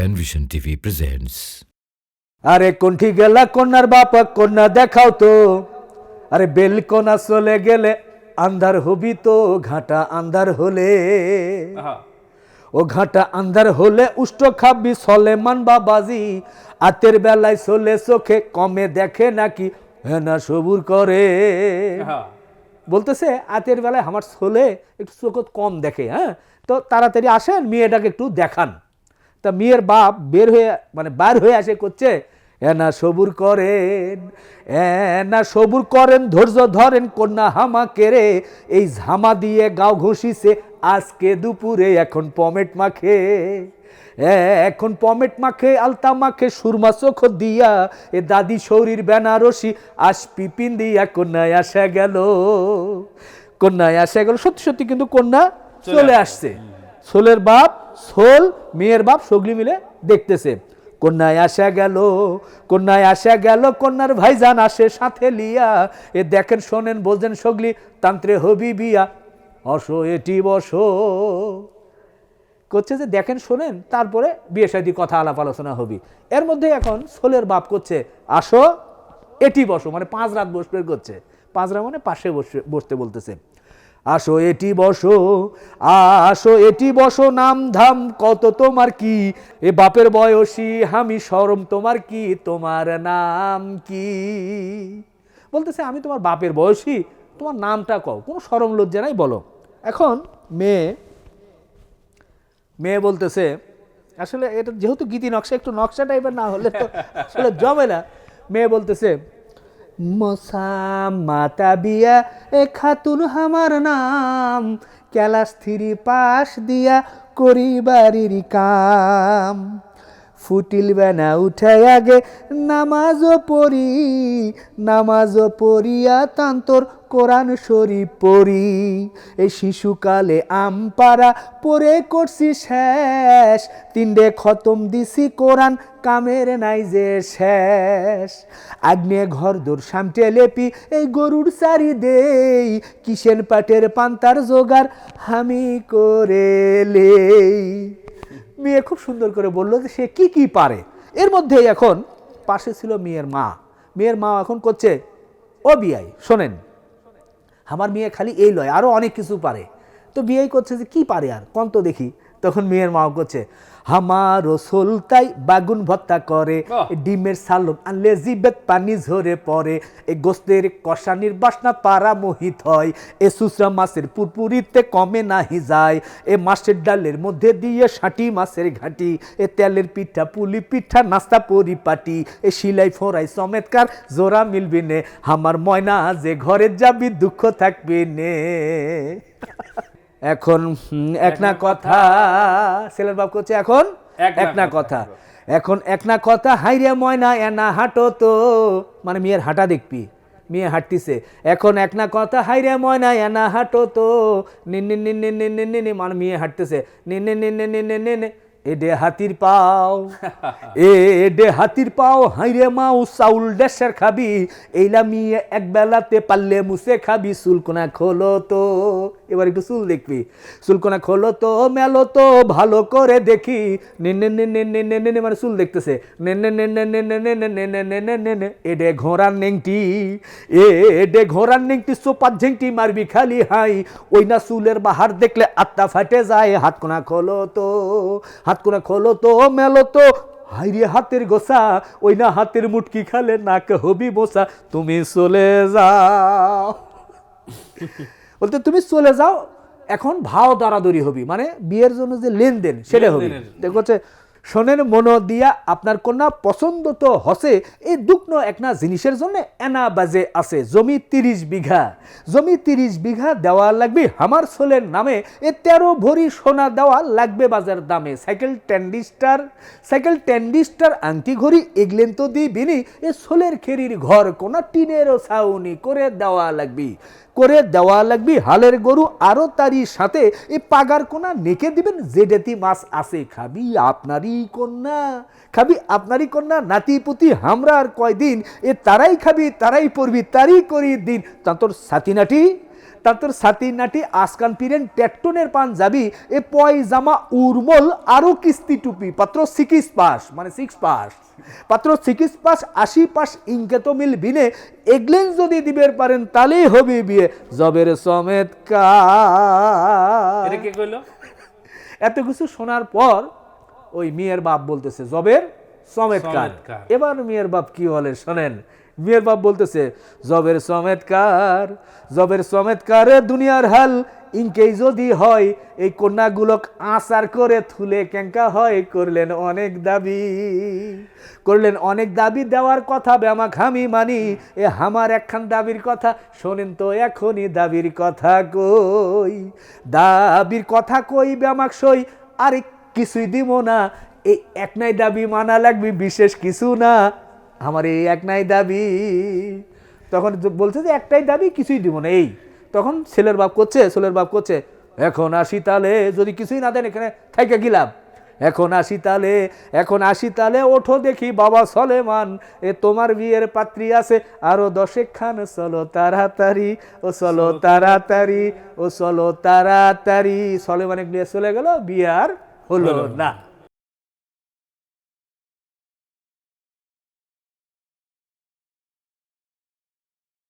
Penvision TV presents. আরে কোনটি গেলা কন্যার বাপ কন্যা দেখাও তো। আরে বেলকোনা চলে গেলে আন্ধার হবি তো ঘাটা আন্ধার হলে। ও ঘাটা আন্ধার হলে উষ্ট খাবি সলেমান বাবাজি। আতের বেলায় চলে চোখে কমে দেখে নাকি হ্যাঁ না সবুর করে। বলতেছে আতের বেলায় আমার ছোলে একটু চোখত কম দেখে হ্যাঁ? তো তাড়াতাড়ি আসেন মেয়েটাকে একটু দেখান। তা মেয়ের বাপ বের হয়ে মানে বার হয়ে আসে করছে এনা সবুর করেন এনা সবুর করেন ধৈর্য ধরেন কন্যা হামা কেড়ে এই ঝামা দিয়ে গাও ঘষিছে আজকে দুপুরে এখন পমেট মাখে এখন পমেট মাখে আলতা মাখে সুরমা চোখ দিয়া এ দাদি শরীর বেনারসি আস পিপিন দিয়া কন্যায় আসা গেল কন্যায় আসা গেল। সত্যি সত্যি কিন্তু কন্যা চলে আসছে। সোলের বাপ, সোল, মেয়ের বাপ সগলি মিলে দেখতেছে। কন্যায় আসা গেল, কন্যায় আসা গেল, কন্যার ভাইজান আসে সাথে লিয়া। এ দেখেন, শোনেন বোঝেন সগলি, তান্ত্রে হবি বিয়া অসো এটি বসো। করছে যে, দেখেন, শোনেন, তারপরে বিয়ে শাদী কথা, আলাপ আলোচনা হবি। এর মধ্যে এখন সোলের বাপ করছে, আসো, এটি বসো মানে পাঁচ রাত বসবে করছে। পাঁচ রাত মানে পাশে বসে বসতে বলতেছে। আসো এটি বসো, আসো এটি বসো নাম ধাম কত তোমার কি? এ বাপের বয়সী আমি সরম তোমার কি? তোমার নাম কি? বলতেছে, আমি তোমার বাপের বয়সী, তোমার নামটা কও, কোনো সরম লজ্জা নাই, বলো। এখন মেয়ে মেয়ে বলতেছে, আসলে এটা যেহেতু গীতি নকশা, একটু নকশা টাইপের না হলে তো আসলে জমে না। মেয়ে বলতেছে মশা মাতা বিয়া এ খাতুন হামার নাম ক্যালাস থ্রি পাশ দিয়া করি বাড়ির কাম। ফুটিল বেনা উঠে আগে নামাজও পড়ি, নামাজও পড়িয়া তান্তর কোরআন শরীফ পড়ি। এই শিশুকালে আমপাড়া পরে করছি শেষ তিনডে খতম দিছি কোরআন কামের নাই যে শেষ। আগ্নে ঘর দোর সামটে লেপি এই গরুর চারি দেই কিসেন পাটের পান্তার জোগাড় আমি করে লেই। মেয়ে খুব সুন্দর করে বলল যে সে কি কি পারে। এর মধ্যেই এখন পাশে ছিল মেয়ের মা। মেয়ের মা এখন করছে ও বিআই শোনেন। আমার মেয়ে খালি এই লয় আরও অনেক কিছু পারে। তো বিআই করছে যে কি পারে আর? কন্ত দেখি। তখন মেয়ের মাও করছে আমার সোলতাই বাগুন ভত্তা করে ডিমের সালন আনলে জিবেত পানি ঝরে পড়ে এ গোস্তের কষানির বাসনা পারা মোহিত হয় এ সুসরা মাছের পুরপুরিতে কমে নাহি যায় এ মাছের ডালের মধ্যে দিয়ে ষাটি মাছের ঘাটি এ তেলের পিঠা পুলি পিঠা নাস্তা পরিপাটি এ শিলাই ফোরাই সমেতকার জোড়া মিলবি নে আমার ময়না যে ঘরে যাবি দুঃখ থাকবে নে। এখন এক না কথা ছেলের বাপ করছে এখন এক না কথা এখন এক না কথা হাইরে ময়না এনা হাঁটো তো মানে মেয়ের হাঁটা দেখবি মেয়ে হাঁটতিছে এখন এক না কথা হাইরে ময়না এনা হাঁটো তো নিন নিন নিন নিন নিন নিন মানে মেয়ে হাঁটতেছে নিন নিন নিন নিন নিন নিন এডে হাতির পাও এডে হাতির পাও হাইরে মাও চাউল ডেসের খাবি এইলা মিয়ে এক বেলাতে পাল্লে মুছে খাবি সুলকোনা খোলো তো এবার একটু চুল দেখবি সুলকোনা খোলো তো মেলো তো ভালো করে দেখি নেনে নেনে নেনে নেনে মানে চুল দেখতেছে নেনে নেনে নেনে নেনে নেনে নেনে নেনে এডে ঘোড়ার নেংটি এডে ঘোড়ার নেংটি সোপাত ঝেংটি মারবি খালি হাই ওই না চুলের বাহার দেখলে আত্মা ফাটে যায় হাত কোনা খোলো তো হাত কোনা খোলো তো মেলো তো। হাইরে হাতের গোসা ওই না হাতের মুটকি খালে নাক হবি বসা। তুমি চলে যাও। বলতে তুমি চলে যাও এখন ভাও দরাদরি হবি। মানে বিয়ের জন্য যে লেনদেন সেটা হবে। দেখো হচ্ছে শোনেন, মন দিয়া আপনার কন্যা পছন্দ তো হসে, এই দুগ্ন একনা জিনিসের জন্য এনা বাজে আছে, জমি তিরিশ বিঘা। জমি তিরিশ বিঘা দেওয়া লাগবে আমার ছোলের নামে, এ তেরো ভরি সোনা দেওয়া লাগবে বাজার দামে। সাইকেল ট্যান্ডিস্টার সাইকেল ট্যান্ডিস্টার আংটি ঘড়ি এগলেন তো দিবিনি, এ ছোলের খেরির ঘর কোনা টিনেরও ছাউনি করে দেওয়া লাগবি। করে দেওয়া লাগবে হালের গরু আরও তারই সাথে, এ পাগার কোনা নেকে দিবেন জেডেতি মাছ আছে খাবি, আপনারই কন্যা খাবি আপনারই কন্যা নাতি পুতি হামরা আর কয়দিন এ তারাই খাবি তারাই পড়বি তারই করি দিন। তা তোর সাথী নাটি? তা তোর সাতি নাটি আসকান পিরেন টেট্টনের পান যাবি এ পয়জামা উর্মল আরও কিস্তি টুপি পাত্র সিকিস পাস মানে সিক্স পাস পাত্র সিকিস পাস আশি পাস ইনকে তো মিল বিনে এগলেন যদি দিবের পারেন তাহলেই হবে বিয়ে জবের সমেত কা এত কিছু শোনার পর ওই মেয়ের বাপ বলতেছে জবের সমেতকার। এবার মেয়ের বাপ কি বলে শোনেন মেয়ের বাপ বলতেছে জবের সমেতকার জবের সমেতকারে দুনিয়ার হাল। ইনকেই যদি হয় এই কন্যাগুলোক আচার করে থুলে কেঙ্কা হয় করলেন অনেক দাবি। করলেন অনেক দাবি দেওয়ার কথা ব্যামাক আমি মানি। এ হামার একখান দাবির কথা শোনেন তো এখনই দাবির কথা কই। দাবির কথা কই ব্যামাক সই। আরে কিছুই দিব না। এই এক নাই দাবি মানা লাগবে বিশেষ কিছু না। আমার এই এক নাই দাবি। তখন বলছে যে একটাই দাবি কিছুই দিব না। এই তখন ছেলের বাপ করছে ছেলের বাপ করছে এখন আসি তালে যদি কিছুই না দেন এখানে থাইকে গিলাম এখন আসি তালে এখন আসি তালে ওঠো দেখি বাবা সলেমান এ তোমার বিয়ের পাত্রী আছে আরও দশেক খান চলো তাড়াতাড়ি ও চলো তাড়াতাড়ি ও চলো তাড়াতাড়ি। সলেমানে নিয়ে চলে গেল বিয়ে আর হলো না